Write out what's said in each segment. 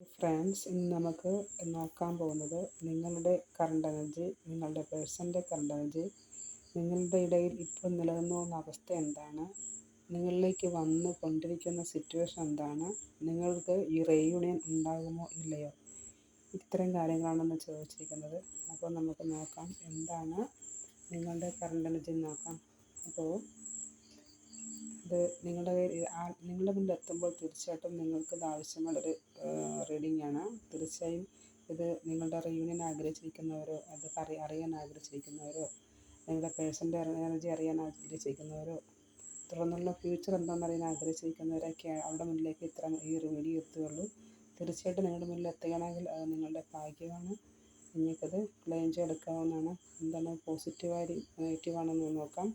Friends ഇന്ന് നമുക്ക് നോക്കാൻ പോകുന്നത് നിങ്ങളുടെ കറണ്ട് എനർജി നിങ്ങളുടെ പേഴ്സന്റെ കറണ്ട് എനർജി നിങ്ങളുടെ ഇടയിൽ ഇപ്പോൾ നിലനിന്നു പോകുന്ന അവസ്ഥ എന്താണ്? നിങ്ങളിലേക്ക് വന്ന് കൊണ്ടിരിക്കുന്ന സിറ്റുവേഷൻ എന്താണ്? നിങ്ങൾക്ക് ഈ റീയൂണിയൻ ഉണ്ടാകുമോ ഇല്ലയോ? ഇത്തരം കാര്യങ്ങളാണ് ചോദിച്ചിരിക്കുന്നത്. അപ്പോൾ നമുക്ക് നോക്കാം എന്താണ് നിങ്ങളുടെ കറണ്ട് എനർജി നോക്കാം. അപ്പോൾ ഇത് നിങ്ങളുടെ കയ്യിൽ നിങ്ങളുടെ മുന്നിൽ എത്തുമ്പോൾ തീർച്ചയായിട്ടും നിങ്ങൾക്ക് ഇത് ആവശ്യമുള്ളൊരു റീഡിംഗ് ആണ്. തീർച്ചയായും ഇത് നിങ്ങളുടെ റീയൂണിയൻ ആഗ്രഹിച്ചിരിക്കുന്നവരോ അത് അറി അറിയാൻ ആഗ്രഹിച്ചിരിക്കുന്നവരോ നിങ്ങളുടെ പേഴ്സന്റെ എനർജി അറിയാൻ ആഗ്രഹിച്ചിരിക്കുന്നവരോ തുടർന്നുള്ള ഫ്യൂച്ചർ എന്താണെന്ന് അറിയാൻ ആഗ്രഹിച്ചിരിക്കുന്നവരൊക്കെ അവിടെ മുന്നിലേക്ക് ഇത്ര ഈ റീഡിങ് എത്തുകയുള്ളൂ. തീർച്ചയായിട്ടും നിങ്ങളുടെ മുന്നിൽ എത്തുകയാണെങ്കിൽ അത് നിങ്ങളുടെ ഭാഗ്യമാണ്. നിങ്ങൾക്കത് ക്ലെയിം ചെയ്തെടുക്കാവുന്നതാണ്. എന്താണ്? പോസിറ്റീവായി നെഗറ്റീവ് ആണെന്ന് നോക്കാം.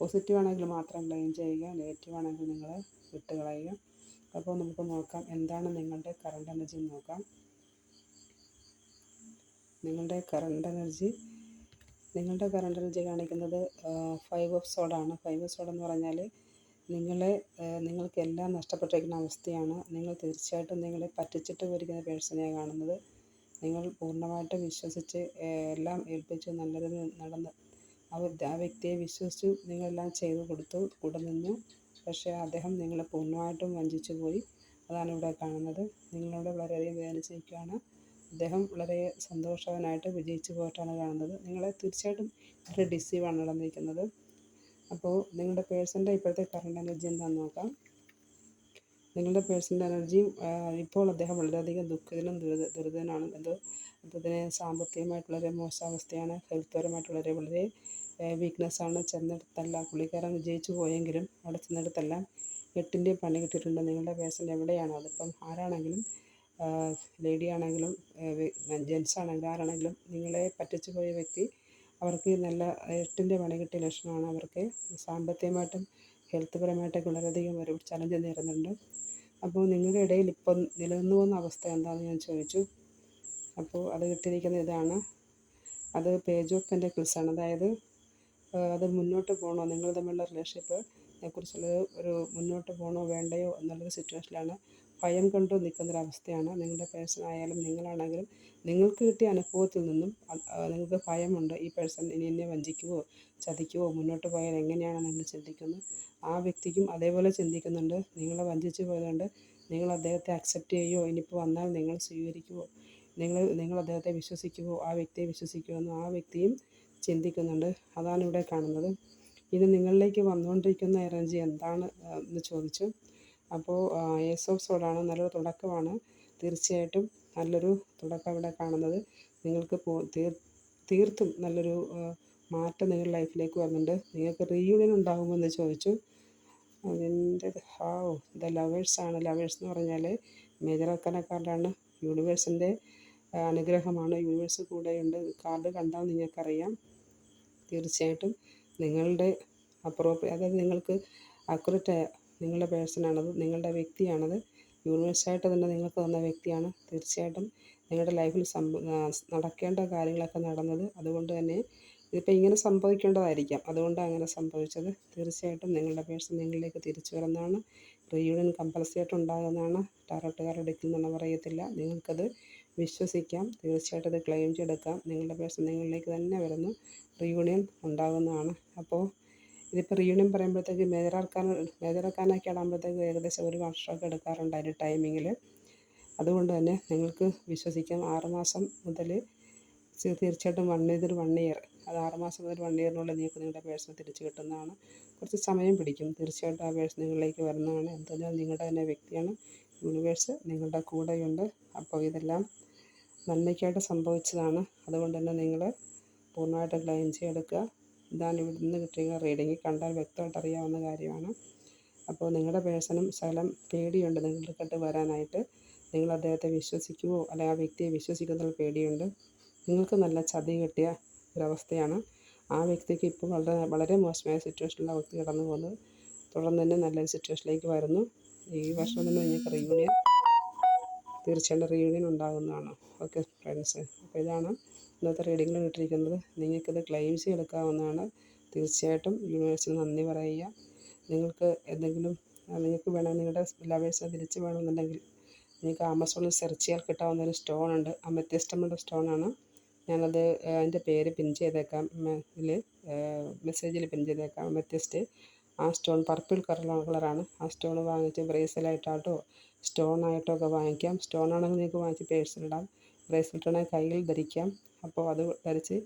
പോസിറ്റീവ് ആണെങ്കിൽ മാത്രം ക്ലെയിം ചെയ്യുക നെഗറ്റീവ് ആണെങ്കിൽ നിങ്ങൾ വിട്ട് കളയുക അപ്പോൾ നമുക്ക് നോക്കാം എന്താണ് നിങ്ങളുടെ കറണ്ട് എനർജി നോക്കാം. നിങ്ങളുടെ കറണ്ട് എനർജി നിങ്ങളുടെ കറണ്ട് എനർജി കാണിക്കുന്നത് ഫൈവ് ഓഫ് സോഡാണ് ഫൈവ് ഓഫ് സോഡ് എന്ന് പറഞ്ഞാൽ നിങ്ങളെ നിങ്ങൾക്ക് എല്ലാം നഷ്ടപ്പെട്ടിരിക്കുന്ന അവസ്ഥയാണ്. നിങ്ങൾ തീർച്ചയായിട്ടും നിങ്ങളെ പറ്റിച്ചിട്ട് പോയിരിക്കുന്ന പേഴ്സണെയാണ് കാണുന്നത്. നിങ്ങൾ പൂർണമായിട്ട് വിശ്വസിച്ച് എല്ലാം ഏൽപ്പിച്ച് നല്ലതിന് നടന്ന് ആ ആ വ്യക്തിയെ വിശ്വസിച്ചു നിങ്ങളെല്ലാം ചെയ്തു കൊടുത്തു കൂടെ നിന്നു. പക്ഷേ അദ്ദേഹം നിങ്ങളെ പൂർണമായിട്ടും വഞ്ചിച്ചു പോയി. അതാണ് ഇവിടെ കാണുന്നത്. നിങ്ങളോട് വളരെയധികം വേദനിച്ചിരിക്കുകയാണ്. അദ്ദേഹം വളരെ സന്തോഷവാനായിട്ട് വിജയിച്ചു പോയിട്ടാണ് കാണുന്നത്. നിങ്ങളെ തീർച്ചയായിട്ടും ഒരു ഡിസീവാണ് നടന്നിരിക്കുന്നത് അപ്പോൾ നിങ്ങളുടെ പേഴ്സന്റെ ഇപ്പോഴത്തെ കറണ്ട് എനർജി എന്താണെന്ന് നോക്കാം. നിങ്ങളുടെ പേഴ്സണൽ എനർജിയും ഇപ്പോൾ അദ്ദേഹം വളരെയധികം ദുഃഖിതനും ദുരിത ദുരിതനാണ്. എന്തോ അദ്ദേഹത്തിന് സാമ്പത്തികമായിട്ട് വളരെ മോശാവസ്ഥയാണ് ഹെൽത്ത് പരമായിട്ട് വളരെ വീക്ക്നെസ്സാണ് ചെന്നിടത്തെല്ലാം പുള്ളിക്കാരൻ വിജയിച്ചു പോയെങ്കിലും അവിടെ ചെന്നിടത്തെല്ലാം. എട്ടിന്റെ പണി കിട്ടിയിട്ടുണ്ട്. നിങ്ങളുടെ പേഴ്സൺ എവിടെയാണ്? അതിപ്പം ആരാണെങ്കിലും ലേഡി ആണെങ്കിലും ജെൻസ് ആണെങ്കിലും ആരാണെങ്കിലും നിങ്ങളെ പറ്റിച്ചു പോയ വ്യക്തി അവർക്ക് നല്ല എട്ടിന്റെ പണി കിട്ടിയ ലക്ഷണമാണ്. അവർക്ക് സാമ്പത്തികമായിട്ടും ഹെൽത്ത് പരമായിട്ടൊക്കെ വളരെയധികം ഒരു ചലഞ്ച് നേരിടുന്നുണ്ട്. അപ്പോൾ നിങ്ങളുടെ ഇടയിൽ ഇപ്പം നിലനിന്ന് പോകുന്ന അവസ്ഥ എന്താണെന്ന് ഞാൻ ചോദിച്ചു. അപ്പോൾ അത് കിട്ടിയിരിക്കുന്ന ഇതാണ്. അത് പേജ് ഓഫ് പെന്റക്കിൾസാണ് അതായത് അത് മുന്നോട്ട് പോകണോ? നിങ്ങൾ തമ്മിലുള്ള റിലേഷൻഷിപ്പ് കുറിച്ചുള്ള ഒരു മുന്നോട്ട് പോകണോ വേണ്ടയോ എന്നുള്ളൊരു സിറ്റുവേഷനിലാണ് ഭയം കൊണ്ട് നിൽക്കുന്നൊരവസ്ഥയാണ് നിങ്ങളുടെ പേഴ്സൺ ആയാലും നിങ്ങളാണെങ്കിലും നിങ്ങൾക്ക് കിട്ടിയ അനുഭവത്തിൽ നിന്നും നിങ്ങൾക്ക് ഭയമുണ്ട് ഈ പേഴ്സൺ ഇനി എന്നെ വഞ്ചിക്കുമോ ചതിക്കുമോ മുന്നോട്ട് പോയാൽ എങ്ങനെയാണ് നിങ്ങൾ ചിന്തിക്കുന്നത് ആ വ്യക്തിക്കും അതേപോലെ ചിന്തിക്കുന്നുണ്ട്. നിങ്ങളെ വഞ്ചിച്ച് പോയതുകൊണ്ട് നിങ്ങൾ അദ്ദേഹത്തെ അക്സെപ്റ്റ് ചെയ്യുമോ ഇനിയിപ്പോൾ വന്നാൽ നിങ്ങൾ സ്വീകരിക്കുമോ നിങ്ങൾ നിങ്ങൾ അദ്ദേഹത്തെ വിശ്വസിക്കുമോ ആ വ്യക്തിയെ വിശ്വസിക്കുമോ ആ വ്യക്തിയും ചിന്തിക്കുന്നുണ്ട്. അതാണ് ഇവിടെ കാണുന്നത്. ഇനി നിങ്ങളിലേക്ക് വന്നുകൊണ്ടിരിക്കുന്ന എനർജി എന്താണ് എന്ന് ചോദിച്ചു. അപ്പോൾ ഏസ് ഓഫ് സോഡാണ് നല്ലൊരു തുടക്കമാണ്. തീർച്ചയായിട്ടും നല്ലൊരു തുടക്കം ഇവിടെ കാണുന്നത്. നിങ്ങൾക്ക് തീർത്തും നല്ലൊരു മാറ്റം നിങ്ങളുടെ ലൈഫിലേക്ക് വരുന്നുണ്ട്. നിങ്ങൾക്ക് റീയൂണിയൻ ഉണ്ടാകുമെന്ന് ചോദിച്ചു. അതിന്റെ ഹാവ് ദ ലവേഴ്സാണ് ലവേഴ്സ് എന്ന് പറഞ്ഞാൽ മേജർ അക്കനക്കാർഡാണ് യൂണിവേഴ്സിന്റെ അനുഗ്രഹമാണ്. യൂണിവേഴ്സ് കൂടെയുണ്ട്. കാർഡ് കണ്ടാൽ നിങ്ങൾക്കറിയാം. തീർച്ചയായിട്ടും നിങ്ങളുടെ അപ്രോപ്രിയ അതായത് നിങ്ങൾക്ക് അക്യുറേറ്റ് നിങ്ങളുടെ പേഴ്സണാണത് നിങ്ങളുടെ വ്യക്തിയാണത് യൂണിവേഴ്സായിട്ട് തന്നെ നിങ്ങൾക്ക് തന്ന വ്യക്തിയാണ്. തീർച്ചയായിട്ടും നിങ്ങളുടെ ലൈഫിൽ നടക്കേണ്ട കാര്യങ്ങളൊക്കെ നടന്നത് അതുകൊണ്ട് തന്നെ ഇതിപ്പോൾ ഇങ്ങനെ സംഭവിക്കേണ്ടതായിരിക്കാം. അതുകൊണ്ടാണ് അങ്ങനെ സംഭവിച്ചത്. തീർച്ചയായിട്ടും നിങ്ങളുടെ പേഴ്സൺ നിങ്ങളിലേക്ക് തിരിച്ചു വരുന്നതാണ്. റീയൂണിയൻ കമ്പൽസറി ആയിട്ട് ഉണ്ടാകുന്നതാണ്. ടാറോട്ടുകാരുടെ എടുക്കുന്നെന്ന് പറയത്തില്ല. നിങ്ങൾക്കത് വിശ്വസിക്കാം. തീർച്ചയായിട്ടും അത് ക്ലെയിം ചെയ്തെടുക്കാം. നിങ്ങളുടെ പേഴ്സൺ നിങ്ങളിലേക്ക് തന്നെ വരുന്നു റീയൂണിയൻ ഉണ്ടാകുന്നതാണ്. അപ്പോൾ ഇതിപ്പോൾ റീയൂണിയൻ പറയുമ്പോഴത്തേക്ക് മേജറാക്കാൻ മേജറാക്കാനൊക്കെ ആകുമ്പോഴത്തേക്ക് ഏകദേശം ഒരു വർഷമൊക്കെ എടുക്കാറുണ്ട് അതിന്റെ ടൈമിങ്ങിൽ അതുകൊണ്ട് തന്നെ നിങ്ങൾക്ക് വിശ്വസിക്കാം ആറുമാസം മുതൽ തീർച്ചയായിട്ടും വൺ ഇയർ വൺ ഇയർ അത് ആറുമാസം മുതൽ വൺ ഇയറിനുള്ളിൽ നിങ്ങൾക്ക് നിങ്ങളുടെ പേഴ്സൺ തിരിച്ചു കിട്ടുന്നതാണ്. കുറച്ച് സമയം പിടിക്കും. തീർച്ചയായിട്ടും ആ പേഴ്സൺ നിങ്ങളിലേക്ക് വരുന്നതാണ്. എന്തെന്നാൽ നിങ്ങളുടെ തന്നെ വ്യക്തിയാണ്. യൂണിവേഴ്സ് നിങ്ങളുടെ കൂടെയുണ്ട്. അപ്പോൾ ഇതെല്ലാം നന്മയ്ക്കായിട്ട് സംഭവിച്ചതാണ്. അതുകൊണ്ട് തന്നെ നിങ്ങൾ പൂർണമായിട്ട് ക്ലെയിം ചെയ്തെടുക്കുക. ഇതാണ് ഇവിടെ നിന്ന് കിട്ടിയ റീഡിങ് കണ്ടാൽ വ്യക്തമായിട്ട് അറിയാവുന്ന കാര്യമാണ്. അപ്പോൾ നിങ്ങളുടെ പേഴ്സണും ശകലം പേടിയുണ്ട്. നിങ്ങൾക്കിട്ട് വരാനായിട്ട് നിങ്ങൾ അദ്ദേഹത്തെ വിശ്വസിക്കുമോ അല്ലെ ആ വ്യക്തിയെ വിശ്വസിക്കുന്ന പേടിയുണ്ട്. നിങ്ങൾക്ക് നല്ല ചതി കിട്ടിയ ഒരവസ്ഥയാണ്. ആ വ്യക്തിക്ക് ഇപ്പോൾ വളരെ വളരെ മോശമായ സിറ്റുവേഷനിലാണ് വ്യക്തി കടന്നു പോകുന്നത് തുടർന്ന് തന്നെ നല്ലൊരു സിറ്റുവേഷനിലേക്ക് വരുന്നു. ഈ വർഷം തന്നെ നിങ്ങൾക്ക് റീയൂണിയൻ തീർച്ചയായിട്ടും റീയൂണിയൻ ഉണ്ടാകുന്നതാണ്. ഓക്കെ ഫ്രണ്ട്സ് അപ്പോൾ ഇതാണ് ഇന്നത്തെ റീഡിങ്ങിൽ കിട്ടിയിരിക്കുന്നത്. നിങ്ങൾക്കിത് ക്ലെയിം ചെയ്തെടുക്കാവുന്നതാണ്. തീർച്ചയായിട്ടും യൂണിവേഴ്സിന് നന്ദി പറയുക. നിങ്ങൾക്ക് എന്തെങ്കിലും നിങ്ങൾക്ക് വേണമെങ്കിൽ നിങ്ങളുടെ ലവേഴ്സിനെ തിരിച്ച് വേണമെന്നുണ്ടെങ്കിൽ നിങ്ങൾക്ക് ആമസോണിൽ സെർച്ച് ചെയ്യാൻ കിട്ടാവുന്ന ഒരു സ്റ്റോൺ ഉണ്ട് അമത്യസ്റ്റമുള്ള സ്റ്റോണാണ് ഞാനത് അതിന്റെ പേര് പിൻ ചെയ്തേക്കാം. ഇതിൽ മെസ്സേജിൽ പിൻ ചെയ്തേക്കാം. അമത്യസ്റ്റ് ആ സ്റ്റോൺ പർപ്പിൾ കളർ കളറാണ്. ആ സ്റ്റോൺ വാങ്ങിച്ച് ബ്രേസിലായിട്ടാട്ടോ സ്റ്റോൺ ആയിട്ടോ ഒക്കെ വാങ്ങിക്കാം. സ്റ്റോൺ ആണെങ്കിൽ നിങ്ങൾക്ക് വാങ്ങിച്ച് പേഴ്സിലിടാം ബ്രേസ്ലെറ്റ് ആണെങ്കിൽ കയ്യിൽ ധരിക്കാം. അപ്പോൾ അത് ധരിച്ച്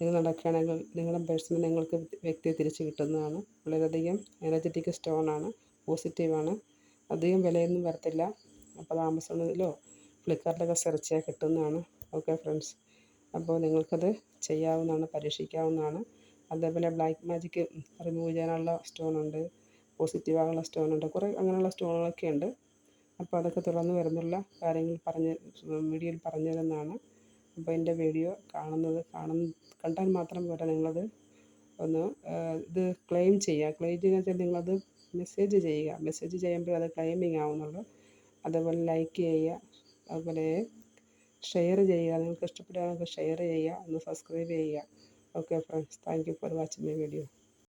നിങ്ങൾ നടക്കുകയാണെങ്കിൽ നിങ്ങളുടെ പേഴ്സിന് നിങ്ങൾക്ക് വ്യക്തി തിരിച്ച് കിട്ടുന്നതാണ്. വളരെയധികം എനർജറ്റിക് സ്റ്റോണാണ് പോസിറ്റീവാണ് അധികം വിലയൊന്നും വരത്തില്ല. അപ്പോൾ ആമസോണിലോ ഫ്ലിപ്കാർട്ടിലൊക്കെ സെർച്ച് ചെയ്യാൻ കിട്ടുന്നതാണ്. ഓക്കെ ഫ്രണ്ട്സ് അപ്പോൾ നിങ്ങൾക്കത് ചെയ്യാവുന്നതാണ് പരീക്ഷിക്കാവുന്നതാണ്. അതേപോലെ ബ്ലാക്ക് മാജിക്ക് റിമൂവ് ചെയ്യാനുള്ള സ്റ്റോണുണ്ട് പോസിറ്റീവ് ആകാനുള്ള സ്റ്റോണുണ്ട് കുറേ അങ്ങനെയുള്ള സ്റ്റോണുകളൊക്കെ ഉണ്ട്. അപ്പോൾ അതൊക്കെ തുടർന്ന് വരുന്നുള്ള കാര്യങ്ങൾ പറഞ്ഞ് വീഡിയോയിൽ പറഞ്ഞു തരുന്നതാണ് അപ്പോൾ എന്റെ വീഡിയോ കാണുന്നത്. കാണുന്ന കണ്ടാൽ മാത്രം പോരാ നിങ്ങളത് ഒന്ന് ഇത് ക്ലെയിം ചെയ്യുക. ക്ലെയിം ചെയ്യുക വെച്ചാൽ നിങ്ങളത് മെസ്സേജ് ചെയ്യുക. മെസ്സേജ് ചെയ്യുമ്പോൾ അത് ക്ലെയിമിങ് ആവുന്നുള്ളൂ. അതേപോലെ ലൈക്ക് ചെയ്യുക. അതുപോലെ ഷെയർ ചെയ്യുക. നിങ്ങൾക്ക് ഇഷ്ടപ്പെടുകയാണെങ്കിൽ ഷെയർ ചെയ്യുക. ഒന്ന് സബ്സ്ക്രൈബ് ചെയ്യുക. Okay, friends. Thank you for watching my video.